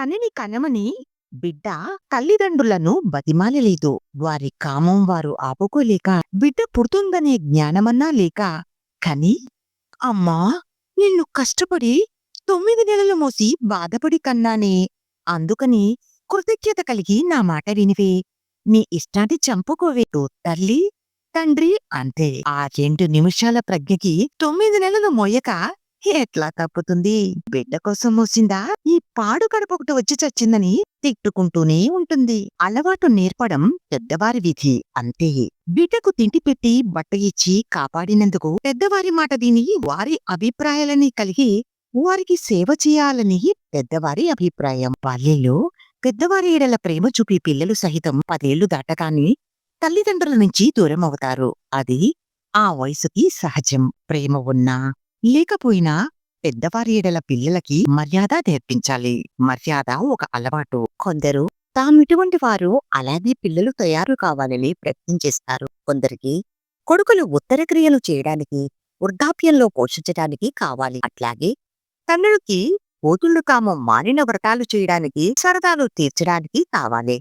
కనిని కనమని బిడ్డ తల్లిదండ్రులను బతిమాలలేదు. వారి కామం వారు ఆపుకోలేక బిడ్డ పుడుతుందనే జ్ఞానమన్నా లేక కని అమ్మా నిన్ను కష్టపడి తొమ్మిది నెలలు మోసి బాధపడి కన్నానే. అందుకని కృతజ్ఞత కలిగి నా మాట వినివే. నీ ఇష్టాన్ని చంపుకోవేటు తల్లి తండ్రి అంతే. ఆ రెండు నిమిషాల ప్రజ్ఞకి తొమ్మిది నెలలు మోయక ఎట్లా తప్పుతుంది? బిడ్డ కోసం మోసిందా? ఈ పాడు కడుపొకటి వచ్చి చచ్చిందని తిట్టుకుంటూనే ఉంటుంది. అలవాటు నేర్పడం పెద్దవారి విధి అంతే. బిడ్డకు తిండి పెట్టి బట్ట ఇచ్చి కాపాడినందుకు పెద్దవారి మాట విని వారి అభిప్రాయాలని కలిగి వారికి సేవ చేయాలని పెద్దవారి అభిప్రాయం. బాల్యంలో పెద్దవారి ఏడల ప్రేమ చూపి పిల్లలు సహితం పదేళ్ళు దాటగానే తల్లిదండ్రుల నుంచి దూరం అవుతారు అది ఆ వయసుకి సహజం. ప్రేమ ఉన్నా లేకపోయినా పెద్దవారి ఎడల పిల్లలకి మర్యాద నేర్పించాలి. మర్యాద ఒక అలవాటు. కొందరు తామిటువంటి వారు అలాగే పిల్లలు తయారు కావాలని ప్రయత్నం చేస్తారు. కొందరికి కొడుకులు ఉత్తర క్రియలు చేయడానికి వృద్ధాప్యంలో పోషించడానికి కావాలి. అట్లాగే తండ్రులకి కూతుళ్ళు తాము మారిన వ్రతాలు చేయడానికి సరదాలు తీర్చడానికి కావాలి.